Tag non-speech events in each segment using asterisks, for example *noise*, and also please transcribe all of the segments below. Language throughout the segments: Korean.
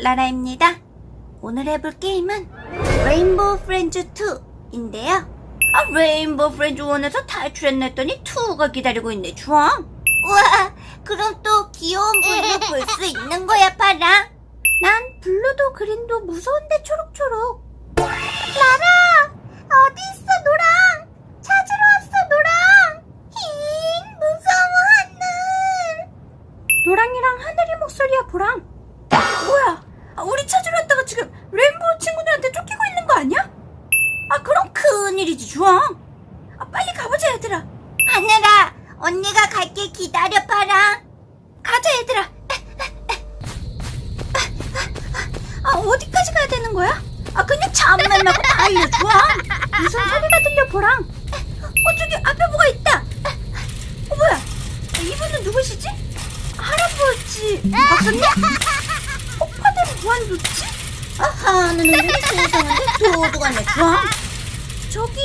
라라입니다. 오늘 해볼 게임은 레인보우 프렌즈 2인데요. 아, 레인보우 프렌즈 1에서 탈출했냈더니 2가 기다리고 있네, 주황. 우와, 그럼 또 귀여운 블루 볼 수 있는 거야, 파랑? 난 블루도 그린도 무서운데 초록초록. 라라! 어디 있어, 노랑? 찾으러 왔어, 노랑! 힝, 무서워, 하늘! 노랑이랑 하늘이 목소리야, 보랑. 뭐야? 아, 우리 찾으러 왔다가 지금 레인보우 친구들한테 쫓기고 있는 거 아니야? 아, 그럼 큰일이지, 주황. 아, 빨리 가보자, 얘들아. 하늘아, 언니가 갈게 기다려, 파랑. 가자, 얘들아. 아, 어디까지 가야 되는 거야? 아, 그냥 잠만 말고 달려, 주황. 무슨 소리가 들려, 보랑. 어, 저기 앞에 뭐가 있다. 어, 뭐야? 아, 이분은 누구시지? 할아버지 박사님? 오빠들 무한도치? 아하, 나는 왜 세상한테 도둑하네, 주황. 저기...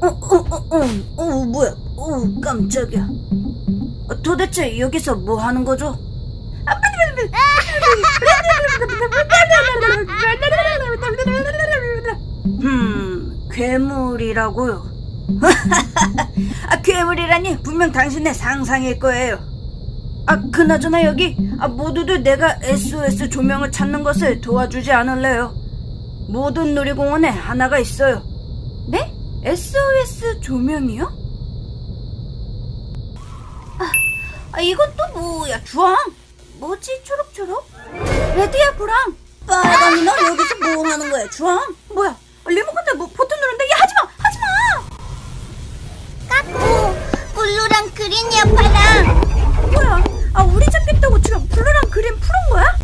어, 어, 어, 어, 어, 뭐야? 어, 깜짝이야. 어, 도대체 여기서 뭐 하는 거죠? 음, 괴물이라고요. *laughs* 아, 괴물이라니 분명 당신의 상상일 거예요. 아, 그나저나 여기 아, 모두들 내가 SOS 조명을 찾는 것을 도와주지 않을래요. 모든 놀이공원에 하나가 있어요. 네? SOS 조명이요? 아, 아 이건 또 뭐야, 주황? 뭐지, 초록초록? 레드야, 브랑. 빨강이 너 여기서 뭐 하는 거야, 주황? 뭐야? 아, 리모컨대 뭐 버튼 누른데? 야, 하지마! 하지마! 까꾸, 블루랑 그린이야, 파랑. 뭐야? 아, 우리 잡겠다고 지금 블루랑 그린 푸는 거야?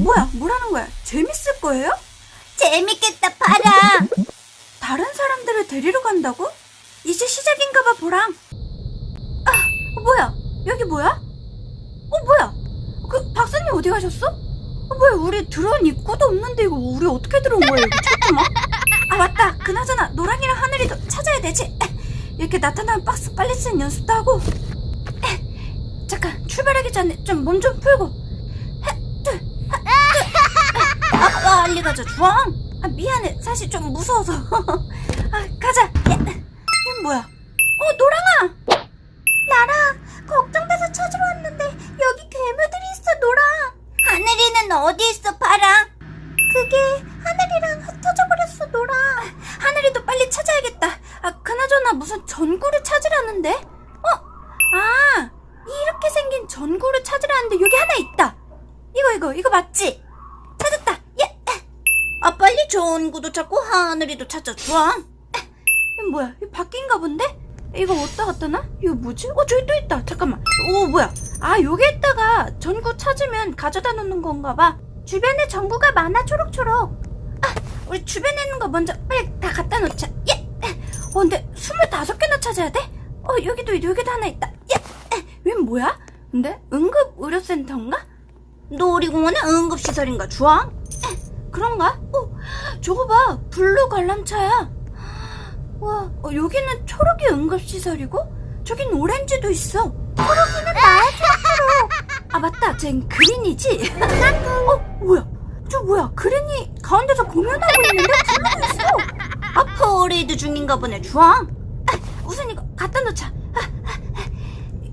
뭐야? 뭐라는 거야? 재밌을 거예요? 재밌겠다, 파랑. 다른 사람들을 데리러 간다고? 이제 시작인가 봐, 보랑. 아, 어, 뭐야? 여기 뭐야? 어, 뭐야? 그 박사님 어디 가셨어? 어, 뭐야? 우리 들어온 입구도 없는데 이거 우리 어떻게 들어온 거야? 이거 잠깐만. 아, 맞다. 그나저나 노랑이랑 하늘이도 찾아야 되지. 이렇게 나타나는 박스 빨리 쓰는 연습도 하고. 에, 잠깐 출발하기 전에 좀 몸 좀 풀고. 아, 빨리 가자, 주황. 아, 미안해. 사실 좀 무서워서. *laughs* 아, 가자. 야, 이건 뭐야? 어, 노랑아. 어디 있어, 파랑? 그게 하늘이랑 흩어져 버렸어, 노랑. 하늘이도 빨리 찾아야겠다. 아, 그나저나 무슨 전구를 찾으라는데? 어? 아, 이렇게 생긴 전구를 찾으라는데 여기 하나 있다. 이거 이거 이거 맞지? 찾았다. 예. 아 빨리 전구도 찾고 하늘이도 찾아 좋아. 이거 뭐야? 바뀐가 본데? 이거 어디다 갖다 놔? 이거 뭐지? 어 저기 또 있다. 잠깐만. 오 뭐야? 아 여기에다가 전구 찾으면 가져다 놓는 건가 봐. 주변에 전구가 많아 초록초록. 아 우리 주변에 있는 거 먼저 빨리 다 갖다 놓자. 예. 어 근데 스물다섯 개나 찾아야 돼? 어 여기도 여기도 하나 있다. 예. 웬 뭐야? 근데 응급 의료센터인가? 놀이공원의 응급시설인가 주황? 에, 그런가? 어, 저거 봐 블루 관람차야 와 어, 여기는 초록이 응급시설이고 저긴 오렌지도 있어 초록이는 나야 초록초록 아 맞다 쟨 그린이지 어 뭐야 저 뭐야 그린이 가운데서 공연하고 있는데 블루도 있어 아 퍼레이드 중인가 보네 주황 아, 우선 이거 갖다 놓자 아,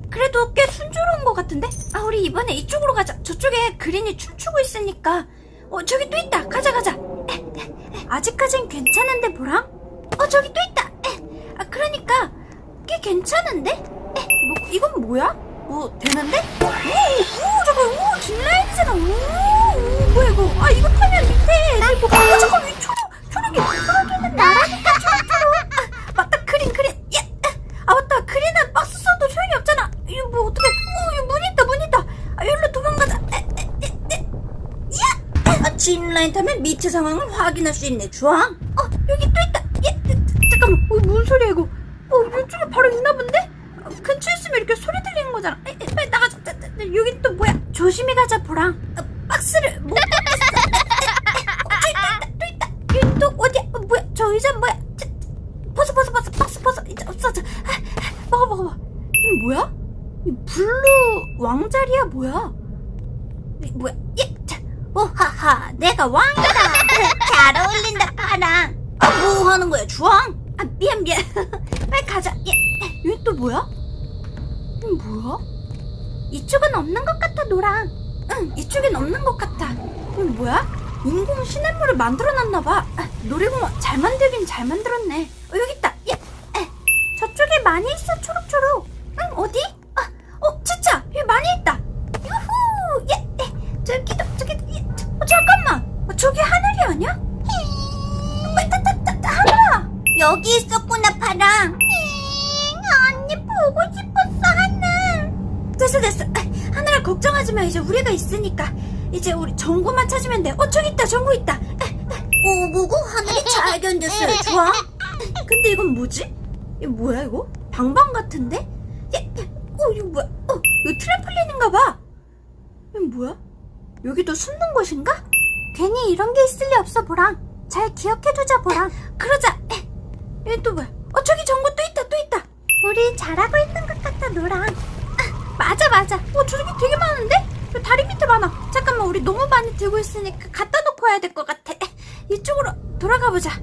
그래도 꽤 순조로운 것 같은데? 아, 우리 이번에 이쪽으로 가자. 저쪽에 그린이 춤추고 있으니까. 어, 저기 또 있다. 가자, 가자. 아직까진 괜찮은데, 보랑? 어, 저기 또 있다. 아, 그러니까 꽤 괜찮은데? 뭐, 이건 뭐야? 뭐, 되는데? 오, 오, 저거, 오, 뒷라인이잖아. 오, 오, 뭐야, 이거. 아, 이거 타면 밑에. 뭐, 어, 잠깐, 이 초록, 초록이. 나라니까, 초록. 아, 맞다, 그린, 그린. 예. 아 맞다 그린은 박스 써도 소용이 없잖아 이거 뭐 어떻게 어 이거 문 있다 문 있다 아 여기로 도망가자 에, 에, 에, 에. 야 아, 타면 밑에 상황을 확인할 수 있네 주황 뭔 소리야 이거 어 이쪽에 바로 있나 본데 어, 근처에 있으면 이렇게 소리 들리는 거잖아 에, 에, 빨리 나가자 여기 또 뭐야 조심히 가자 보랑 어, 박스를 못 받겠어 에, 에, 어, 또 있다 또 있다 여기 또 어디야 어, 뭐야 저 의자 뭐야 자, 벗어 벗어 벗어 박스 벗어 이제 없어져 아, 아, 먹어 먹어 먹어 이거 뭐야? 이 블루 왕자리야 뭐야? 이 뭐야? 예, 자, 오하하, 내가 왕이다. 잘 어울린다, 파랑. 아, 뭐 하는 거야, 주황? 아, 미안, 미안. *laughs* 빨리 가자. 예, 여기 또 뭐야? 이건 뭐야? 이쪽은 없는 것 같아, 노랑. 응, 이쪽엔 없는 것 같아. 이건 뭐야? 인공 시냇물을 만들어놨나 봐. 아, 놀이공원 잘 만들긴 잘 만들었네. 어, 여기 있다. 예, 에, 저쪽에 많이 있어, 초록초록. 어, 저기 있다, 정구 있다. 오, 뭐고? 하늘이 잘 견뎠어요. 좋아. 근데 이건 뭐지? 이거 뭐야, 이거? 방방 같은데? 야, 야, 어, 이거 뭐야? 어, 이거 트램플린인가 봐. 이건 뭐야? 여기도 숨는 곳인가? 괜히 이런 게 있을 리 없어, 보랑. 잘 기억해두자, 보랑. 그러자. 얘또 뭐야? 어, 저기 정구 또 있다, 또 있다. 우리 잘하고 있는 것 같다, 노랑. 아, 맞아, 맞아. 어, 저기 되게 많은데? 저 다리 밑에 많아. 잠깐만, 우리 너무 많이 들고 있으니까 갖다 놓고 와야 될 것 같아. 이쪽으로 돌아가 보자.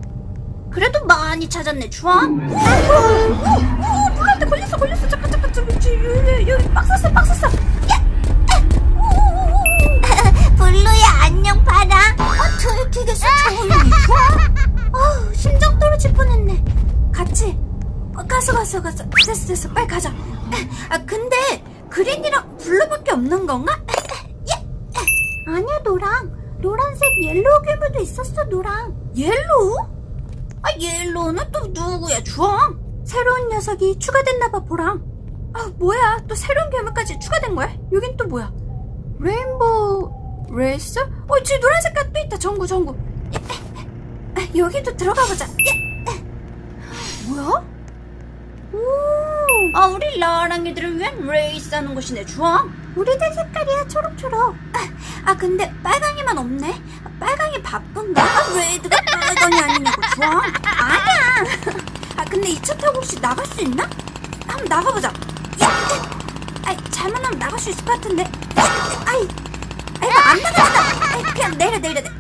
그래도 많이 찾았네, 주황. 오, 오, 물한테 걸렸어, 걸렸어. 잠깐, 잠깐, 저기, 여기, 여기, 빡 쐈어, 빡 쐈어. 야! *laughs* 블루야, 안녕, 파랑. 어, 들키겠어, 저걸로. 어우, 심장 떨어질 뻔했네. 같이. 어, 가서, 가서, 가서. 됐어, 됐어. 빨리 가자. 아, 근데, 그린이랑 블루밖에 없는 건가? *laughs* 예. 아니야, 노랑. 노란색 옐로우 괴물도 있었어, 노랑. 옐로우? 아, 옐로우는 또 누구야, 주황? 새로운 녀석이 추가됐나봐, 보랑. 아, 뭐야. 또 새로운 괴물까지 추가된 거야? 여긴 또 뭐야? 레인보우 레이스? 어, 저기 노란 색깔 또 있다. 전구, 전구. 아, 여기도 들어가 보자. 예. 뭐야? 오. 아, 우리 라랑이들을 위한 레이스 하는 곳이네, 주황. 우리들 색깔이야, 초록초록. 아, 아, 근데 빨강이만 없네. 아, 빨강이 바쁜가? 아, 레드가 빨강이 아니냐고, 주황. 아니야. 아, 근데 이 차 타고 혹시 나갈 수 있나? 한번 나가보자. 야, 아이, 잘만 하면 나갈 수 있을 것 같은데. 아이, 아이고, 안 나가진다. 아이, 그냥 내려, 내려, 내려.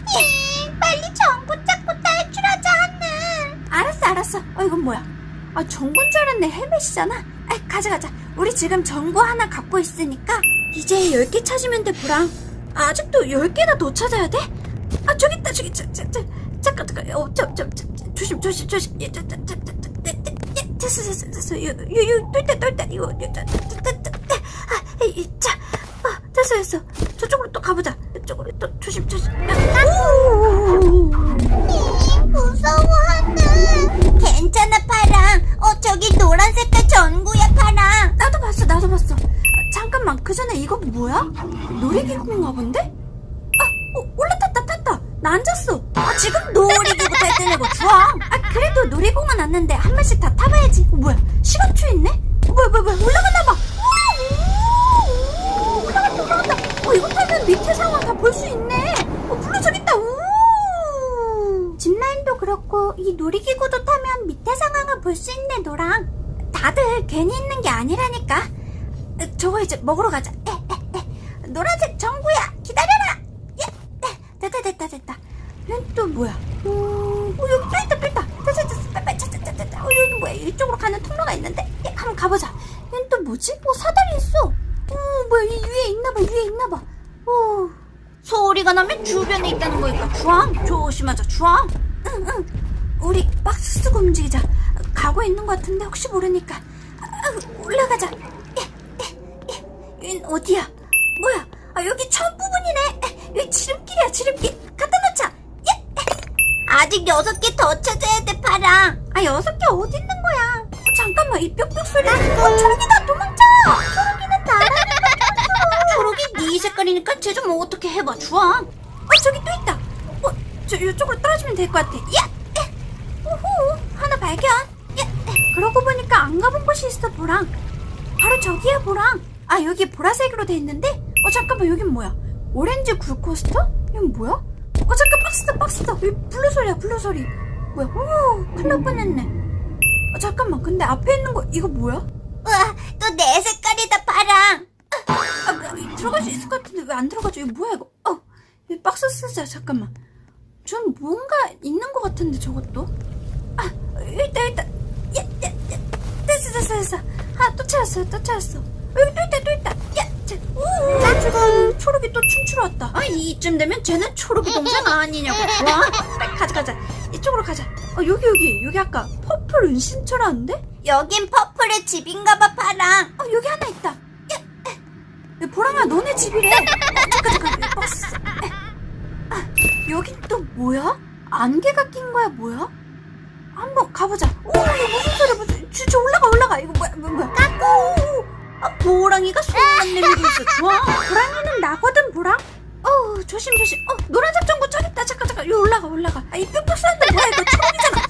빨리 정구 잡고 탈출하자, 하늘. 알았어, 알았어. 어, 이건 뭐야? 아, 정구인 줄 알았네. 헬멧이잖아. 아, 가자, 가자. 우리 지금 정구 하나 갖고 있으니까 이제 10개 찾으면 돼, 보랑. 아직도 10개나 더 찾아야 돼? 아, 저기 있다, 저기, 저, 저, 저, 잠깐, 잠깐. 어, 저, 저, 저, 저, 조심, 조심, 조심. 예, 저, 저, 저, 저, 저, 저, 저, 예, 됐어, 됐어, 됐어. 저. 아, 아, 됐어, 됐어. 저쪽으로 또 가보자. 이쪽으로 또 조심, 조심. 오! 무서워하네. 괜찮아. 어, 저기 노란 색깔 전구야, 파랑. 나도 봤어, 나도 봤어. 아, 잠깐만, 그 전에 이거 뭐야? 놀이기구인가 본데? 아, 어, 올라탔다, 탔다. 나 앉았어. 아, 지금 놀이기구 탈 때내고 좋아. 아, 그래도 놀이공원 왔는데 한 번씩 다 타봐야지. 어, 뭐야? 시간초 있네? 어, 뭐야, 뭐야, 뭐야. 올라갔나봐. 올라간다, 올라간다. 어, 이거 타면 밑에 상황 다 볼 수 있네. 어, 블루 저기 있다. 우! 짚라인도 그렇고 이 놀이기구도 볼 수 있네, 노랑. 다들 괜히 있는 게 아니라니까. 어, 저거 이제 먹으러 가자. 에, 에, 에. 노란색 정구야, 기다려라. 예, 에, 됐다, 됐다, 됐다. 또 뭐야? 어, 어, 여기 또 있다, 또 있다. 됐어, 됐어, 찾아, 찾아. 어, 여기 뭐야? 이쪽으로 가는 통로가 있는데? 예, 한번 가보자. 얘는 또 뭐지? 어, 사다리 있어. 어, 뭐야? 이 위에 있나봐, 위에 있나봐. 어. 소리가 나면 주변에 있다는 거니까 주황 조심하자 주황 응응 우리 박스 쓰고 움직이자 가고 있는 것 같은데 혹시 모르니까. 아, 아, 올라가자. 예, 예, 예. 어디야? 뭐야? 아 여기 첫 부분이네. 에, 여기 지름길이야 지름길. 갖다 놓자. 예. 아직 여섯 개 더 찾아야 돼 파랑 아 여섯 개 어디 있는 거야? 어, 잠깐만 이 뾱뾱 소리 어 초록이다 도망쳐! 초록이는 나라는 초록이 네 색깔이니까 쟤 좀 어떻게 해봐 주황 어 저기 또 있다. 어 저 이쪽으로 떨어지면 될 것 같아. 야 에, 오호 하나 발견. 그러고 보니까 안 가본 곳이 있어 보랑. 바로 저기야 보랑. 아 여기 보라색으로 돼 있는데? 어 잠깐만 여긴 뭐야? 오렌지 굴코스터? 이건 뭐야? 어 잠깐 박스다 박스다 여기 블루 소리야 블루 소리. 뭐야? 오 큰일 날 뻔했네. 어 잠깐만 근데 앞에 있는 거 이거 뭐야? 우와 또 내 색깔이다 파랑. 아, 뭐, 들어갈 수 있을 것 같은데 왜 안 들어가죠? 이거 뭐야 이거? 어, 이 박스 깜짝이야 잠깐만. 좀 뭔가 있는 것 같은데 저것도? 아 있다 야야야 됐어 됐어. 됐어 아또 찾았어 또 찾았어. 여기 또 있다 또 있다. 야오 지금 초록이 또 춤추러 왔다. 아 이쯤 되면 쟤는 초록이 동생 아니냐고. 와. 빨리 가자 가자. 이쪽으로 가자. 어 여기 여기. 여기 아까 퍼플 은신처라는데? 여긴 퍼플의 집인가봐 파랑. 어 여기 하나 있다. 야, 보랑아 너네 집이래. 어, 잠깐 잠깐. 에. 아, 여긴 또 뭐야? 안개가 낀 거야 뭐야? 한번 가보자. 오 이거 무슨 소리야 무슨 저, 저 올라가 올라가. 이거 뭐야 뭐야 까꾸 아 보랑이가 손만 내밀고 있어. 좋아. 보랑이는 나거든 보랑? 어 조심 조심. 어 노란색 전구 저기 있다. 잠깐 잠깐. 여기 올라가 올라가. 아이 뿅뿅 쏘는데 뭐야 이거? 초록이잖아.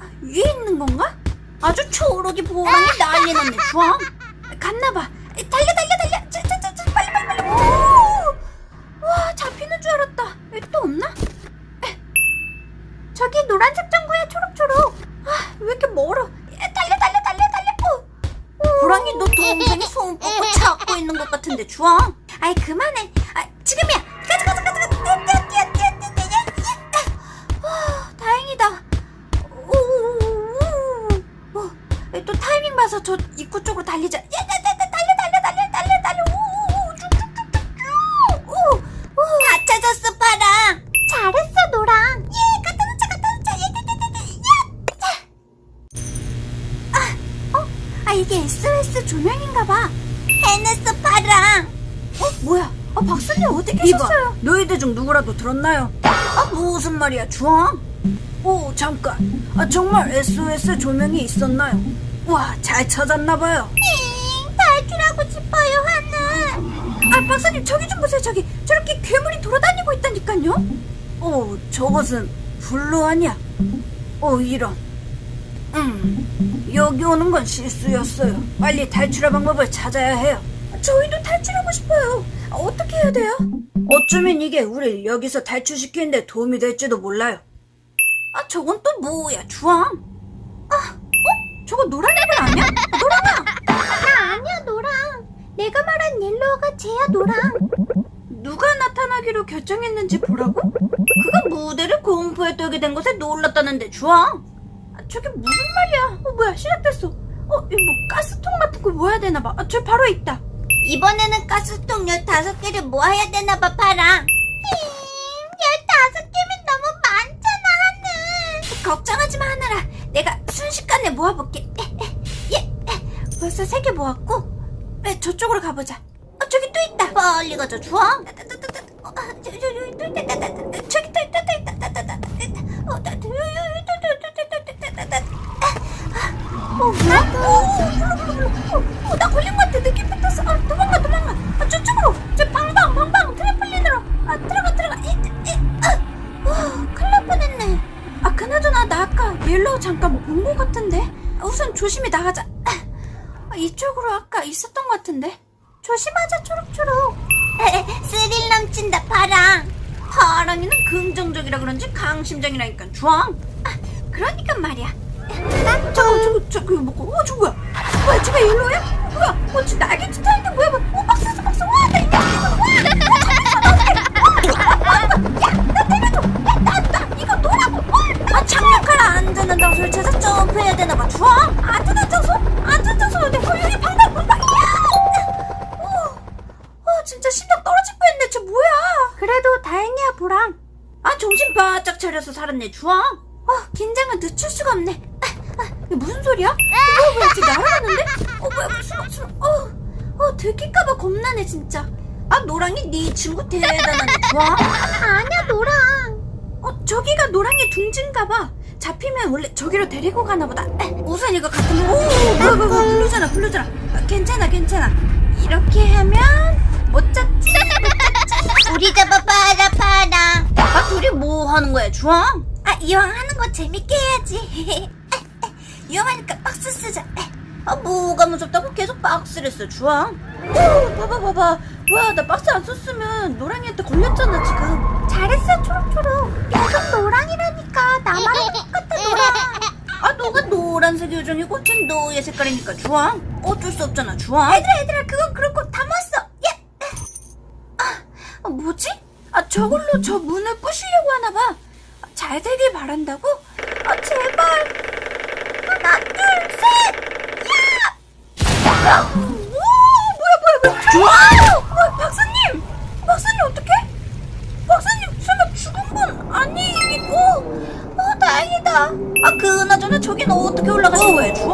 아, 위에 있는 건가? 아주 초록이 보랑이 난리 났네. 좋아. 갔나봐. 달려 달려 달려. 저, 빨리 빨리 빨리. 오! 와 잡히는 줄 알았다. 여기 또 없나? 에. 저기 노란색 전구야 초록초록. 아 왜 이렇게 멀어? 에, 달려 달려 달려 달려. 어. 보랑이 너 동생이 손 뻗고 찾고 있는 것 같은데 좋아 아이 그만해. 아 지금이야. 가자 가자 가자 가자. 뛰어 뛰어 뛰어 뛰어 뛰어 뛰어. 아 다행이다. 오오오오. 어, 또 타이밍 봐서 저 입구 쪽으로 달리자. 야, 야, 야, 박사님 어디 계셨어요? 너희들 중 누구라도 들었나요? 아 무슨 말이야 주황? 오 잠깐. 아 정말 SOS 조명이 있었나요? 와 잘 찾았나봐요. 탈출하고 싶어요 하늘. 아 박사님 저기 좀 보세요 저기. 저렇게 괴물이 돌아다니고 있다니까요? 오 저것은 블루 아니야? 오 이런. 음 여기 오는 건 실수였어요. 빨리 탈출할 방법을 찾아야 해요. 저희도 탈출하고 싶어요. 아, 어떻게 해야 돼요? 어쩌면 이게 우릴 여기서 탈출시키는데 도움이 될지도 몰라요. 아 저건 또 뭐야? 주황? 아 어? 저거 노란 앱을 아니야? 아, 노랑아! 나 아니야 노랑. 내가 말한 옐로우가 쟤야 노랑. 누가 나타나기로 결정했는지 보라고? 그가 무대를 공포에 떨게 된 것에 놀랐다는데 주황? 아, 저게 무슨 말이야? 어 뭐야 시작됐어. 어 이거 뭐 가스통 같은 거 모아야 되나 봐. 아, 저 바로 있다 이번에는 가스통 15개를 모아야 되나봐, 파랑. 힝, 15개면 너무 많잖아, 하늘. 걱정하지 마, 하늘아. 내가 순식간에 모아볼게. 예, 예. 벌써 3개 모았고. 네, 저쪽으로 가보자. 어, 저기 또 있다. 빨리 가자, 주황. 어, 저기 또 있다, 저기 또 있다, 또 있다, 또 있다. 어, 또 있다. 어. 어, 어, 나 걸린 것 같아. 느낌 붙었어. 아, 도망가, 도망가. 아, 저쪽으로. 저 방방, 방방. 트램플린으로. 아, 들어가, 들어가. 이, 이, 아. 와, 큰일 날 뻔했네. 아, 그나저나 나 아까 옐로우 잠깐 본 것 같은데. 아, 우선 조심히 나가자. 아, 이쪽으로 아까 있었던 것 같은데. 조심하자, 초록초록. 스릴 넘친다, 파랑. 파랑이는 긍정적이라 그런지 강심장이라니까, 주황. 아, 그러니까 말이야. 난 저거 저거 저거 뭐고. 어 저거 뭐야? 뭐야 저게 옐로우야? 뭐야? 어저 날개짓 하는데 뭐야 뭐야 어 박스 박스 와나 이거 놓으라고 아 착륙하라. 안전한 장소를 찾아 점프해야 되나봐. 좋아 안전한 장소? 안전한 장소 내 훌륭히 방방 방방 어 진짜 심장 떨어질 뻔했네. 저 뭐야? 그래도 다행이야 보랑 아 정신 바짝 차려서 살았네. 주황 아 긴장을 늦출 수가 없네 이게 무슨 소리야? 어, 뭐야 지금 날아가는데? 어 뭐야 무슨 무슨 어, 어 들킬까봐 겁나네 진짜. 아 노랑이 네 친구 대단하네. 좋아 아니야 노랑. 어 저기가 노랑의 둥지인가봐. 잡히면 원래 저기로 데리고 가나 보다. 우선 이거 같으면 오 뭐야 뭐야 뭐야 블루잖아 블루잖아. 아, 괜찮아 괜찮아. 이렇게 하면 못 잡지? 우리 잡아 봐라 파랑 아 둘이 뭐 하는 거야 주황? 아 이왕 하는 거 재밌게 해야지 *laughs* 위험하니까 박스 쓰자. 아 뭐가 무섭다고? 계속 박스를 써 주황. 오 봐봐 봐봐. 뭐야 나 박스 안 썼으면 노랑이한테 걸렸잖아 지금. 잘했어 초록초록. 계속 노랑이라니까. 나만의 똑같아 노랑. 아 너가 노란색 요정이고 쟨 너의 색깔이니까 주황. 어쩔 수 없잖아 주황. 얘들아 얘들아 그건 그렇고 다 모았어. 예. 아, 아, 뭐지? 아, 저걸로 저 문을 부시려고 하나 봐. 아, 잘 되길 바란다고? 아, 제발.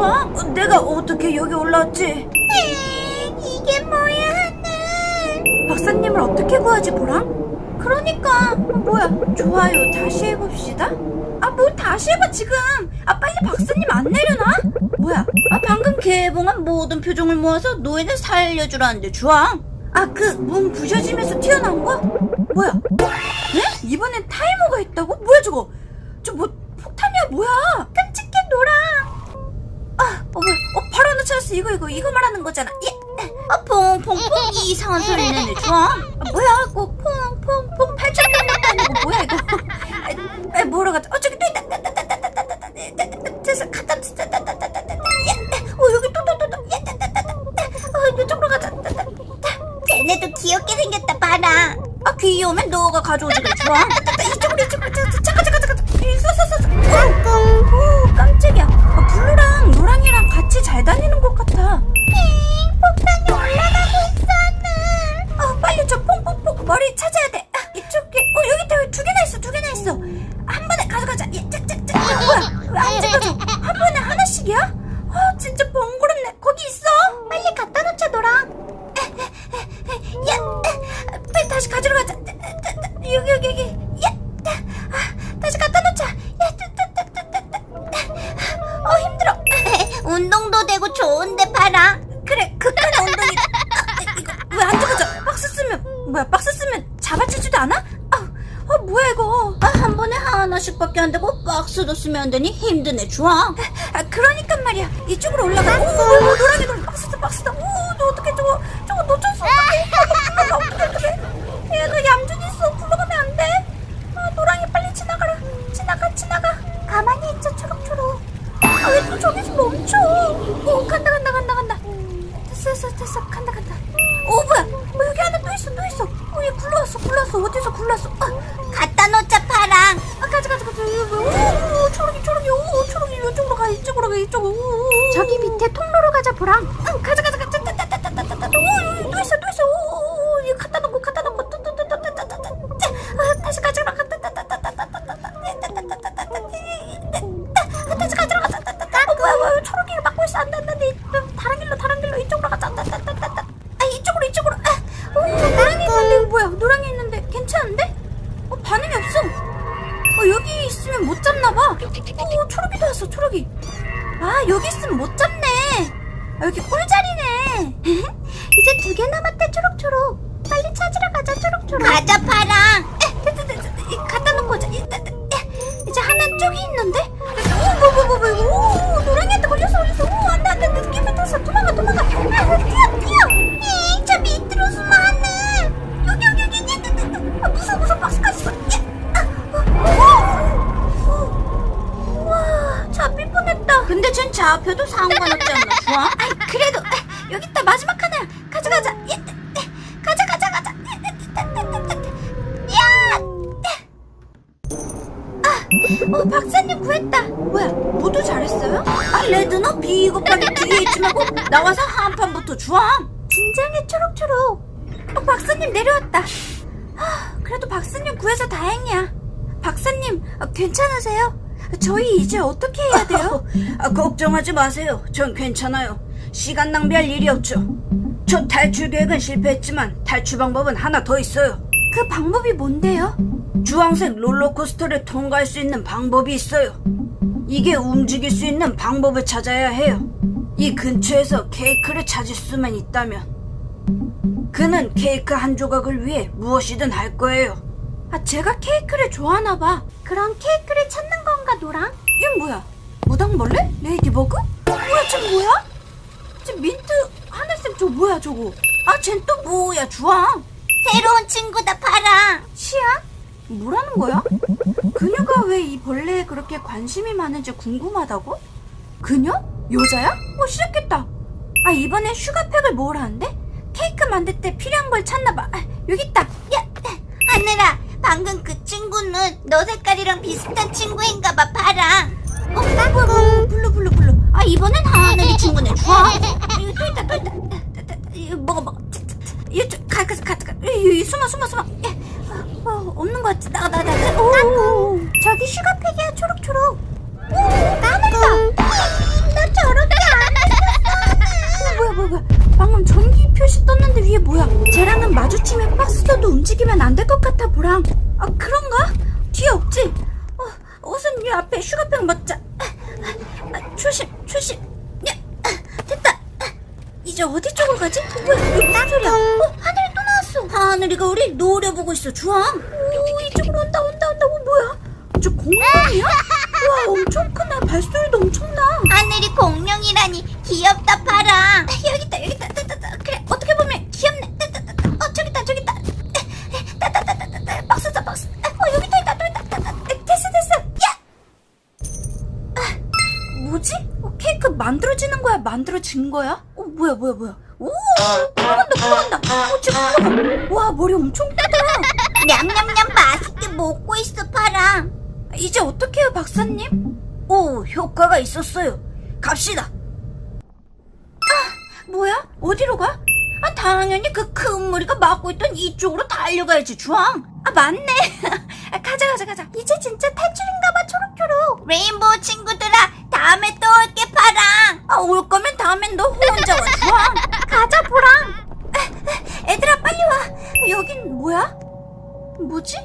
어, 내가 어떻게 여기 올라왔지? 이게 뭐야, 하늘. 박사님을 어떻게 구하지, 보랑? 그러니까, 어, 뭐야, 좋아요, 다시 해봅시다. 아, 뭘 다시 해봐, 지금. 아, 빨리 박사님 안 내려놔? 뭐야, 아, 방금 개봉한 모든 표정을 모아서 노인을 살려주라는데, 주황. 아, 그 문 부셔지면서 튀어나온 거? 뭐야? 네? 이번엔 타이머가 있다고? 퐁퐁퐁 이상한 소리 내네 주황. 아, 뭐야? 꼭 퐁퐁퐁 팔짱 깎는 거 아니고 뭐야 이거? 아, 아, 뭐라 가자. 어 저기 또 있다. 됐어. 갖다 어 여기 또또 또또 어 이쪽으로 가자. 쟤네도 귀엽게 생겼다 봐라. 아 귀여우면 너가 가져오지 그래 좋아. 박스도 쓰면 안 되니 힘드네 좋아. 대통로로 가자 보람. 응 가자 가자 가자. 오, 또 있어. 상관없지 않나? 좋아? 아이 그래도 아, 여기 있다. 마지막 하나야 예, 예, 가자 가자! 아, 어 박사님 구했다. 뭐야 모두 잘했어요? 아 레드너 비겁하게 뒤에 있지 말고 나와서 한 판부터 주황 진정해 초록초록. 어 박사님 내려왔다 아, 그래도 박사님 구해서 다행이야 박사님 어, 괜찮으세요? 저희 이제 어떻게 해야 돼요? *laughs* 아, 걱정하지 마세요. 전 괜찮아요. 시간 낭비할 일이 없죠. 저 탈출 계획은 실패했지만 탈출 방법은 하나 더 있어요. 그 방법이 뭔데요? 주황색 롤러코스터를 통과할 수 있는 방법이 있어요. 이게 움직일 수 있는 방법을 찾아야 해요. 이 근처에서 케이크를 찾을 수만 있다면 그는 케이크 한 조각을 위해 무엇이든 할 거예요. 아 제가 케이크를 좋아하나 봐 그럼 케이크를 찾는 건가 노랑? 이건 뭐야? 무당벌레? 레이디버그? 뭐야 쟤 뭐야? 쟤 민트 하늘색 저 뭐야 저거 아쟨 또 뭐야 주황 새로운 친구다 파랑 시안? 뭐라는 거야? 그녀가 왜 이 벌레에 그렇게 관심이 많은지 궁금하다고? 그녀? 여자야? 어 시작했다 아 이번엔 슈가팩을 모으라는데? 케이크 만들 때 필요한 걸 찾나 봐 아, 여기 있다 야 하늘아, 방금 그 친구는 너 색깔이랑 비슷한 친구인가 봐, 파랑. 어, 까꿍. 블루, 블루, 블루. 아, 이번엔 하늘이 친구네, 좋아. 이거 또 있다, 또 있다. 이거 먹어, 먹어. 이거 좀, 가, 가, 가, 가. 이, 이, 숨어, 숨어, 숨어. 예. 어, 어, 없는 것 같지? 나가, 나가, 나가. 오, 저기 슈가팩이야, 초록초록. 방금 전기 표시 떴는데 위에 뭐야? 쟤랑은 마주치면 박스도 움직이면 안 될 것 같아, 보랑. 아, 그런가? 뒤에 없지? 어, 우선 이 앞에 슈가팩 맞자. 아, 아, 조심, 조심. 야, 아, 됐다. 아, 이제 어디 쪽으로 가지? 어, 뭐야, 이거 무슨 소리야? 어, 하늘이 또 나왔어. 하늘이가 우리 노려보고 있어, 주황. 오, 이쪽으로 온다, 온다, 온다. 어, 뭐야? 저 공룡이야? *laughs* 와, 엄청 크네. 발소리도 엄청나. 하늘이 공룡이라니 귀엽다, 파랑. 만들어지는 거야? 만들어진 거야? 어, 뭐야, 뭐야, 뭐야. 오, 굴러간다, 굴러간다. 어, 지금 굴러가. 와, 머리 엄청 크다. 냠냠냠 맛있게 먹고 있어, 파랑. 이제 어떻게 해요, 박사님? 오, 효과가 있었어요. 갑시다. 뭐야? 어디로 가? 아, 당연히 그 큰 무리가 막고 있던 이쪽으로 달려가야지, 주황. 아, 맞네. *laughs* 아, 가자, 가자, 가자. 이제 진짜 탈출인가봐, 초록초록. 레인보우 친구들아, 다음에 또 파랑. 아, 올 거면 다음엔 너 혼자 와, 주황. 가자, 보랑. 아, 애들아, 빨리 와. 여긴 뭐야? 뭐지?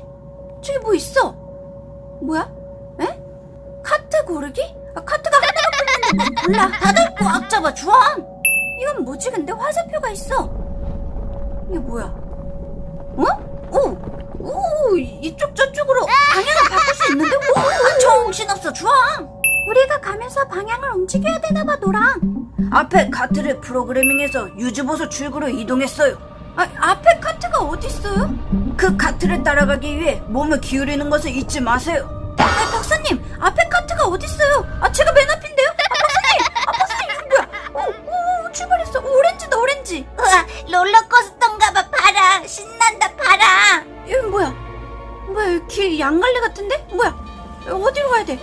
저기 뭐 있어? 뭐야? 에? 카트 고르기? 아, 카트가 하나가 풀렸는데 몰라. 다들 꽉 잡아, 주황. 이건 뭐지? 근데 화살표가 있어. 이게 뭐야? 어? 오, 오, 이쪽 저쪽으로 방향을 바꿀 수 있는데? 오, 아, 정신없어, 주황. 우리가 가면서 방향을 움직여야 되나 봐, 노랑. 앞에 카트를 프로그래밍해서 유즈보수 출구로 이동했어요. 아, 앞에 카트가 어디 있어요? 그 카트를 따라가기 위해 몸을 기울이는 것을 잊지 마세요. 아, 박사님, 앞에 카트가 어디 있어요? 아, 제가 맨 앞인데요? 아, 박사님, 아, 박사님, 이거 뭐야? 오, 오, 출발했어. 오, 오렌지다, 오렌지. 우와, 롤러코스터인가봐, 파랑. 신난다, 파랑. 이건 뭐야? 뭐야, 길 양갈래 같은데? 뭐야? 어디로 가야 돼?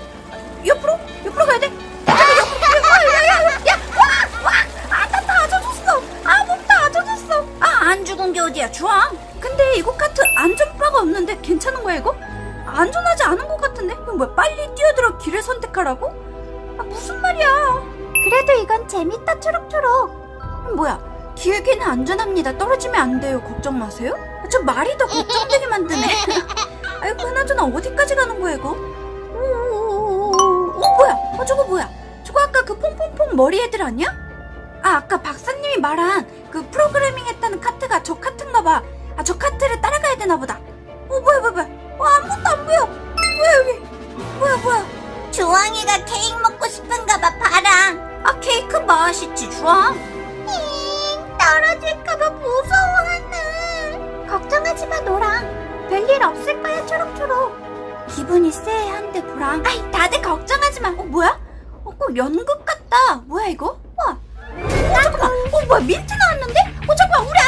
옆으로? 옆으로 가야 돼? 잠깐, 옆으로, 야, 야, 야, 야, 야, 와, 와, 아, 나다 젖었어. 아, 몸다 젖었어. 아, 안 죽은 게 어디야, 주황? 근데 이거 카트 안전바가 없는데 괜찮은 거야, 이거? 안전하지 않은 것 같은데? 뭐야, 빨리 뛰어들어 길을 선택하라고? 아, 무슨 말이야. 그래도 이건 재밌다, 초록초록. 뭐야, 기회기는 안전합니다. 떨어지면 안 돼요. 걱정 마세요. 아, 저 말이 더 걱정되게 만드네. *laughs* 아이고, 그나저나 어디까지 가는 거야, 이거? 오, 어, 뭐야? 어, 저거 뭐야? 저거 아까 그 퐁퐁퐁 머리 애들 아니야? 아, 아까 박사님이 말한 그 프로그래밍 했다는 카트가 저 카트인가 봐. 아, 저 카트를 따라가야 되나 보다. 어, 뭐야, 뭐야, 뭐야. 어, 아무것도 안 보여. 뭐야, 여기. 뭐야, 뭐야. 주황이가 케이크 먹고 싶은가 봐, 파랑. 아, 케이크 맛있지, 주황? 잉, 떨어질까봐 무서워하네. 걱정하지 마, 노랑. 별일 없을 거야, 초록초록. 기분이 쎄한데, 보랑. 아이, 다들 걱정하지 마. 어, 뭐야? 어, 꼭 연극 같다. 뭐야, 이거? 와. 어, 잠깐만. 어, 뭐야, 민트 나왔는데? 어, 잠깐만. 우리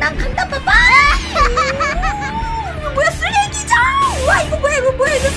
난 간다 빠빠. 이거 *laughs* 뭐야 쓰레기장? 와 이거 뭐야 이거 뭐야 이거.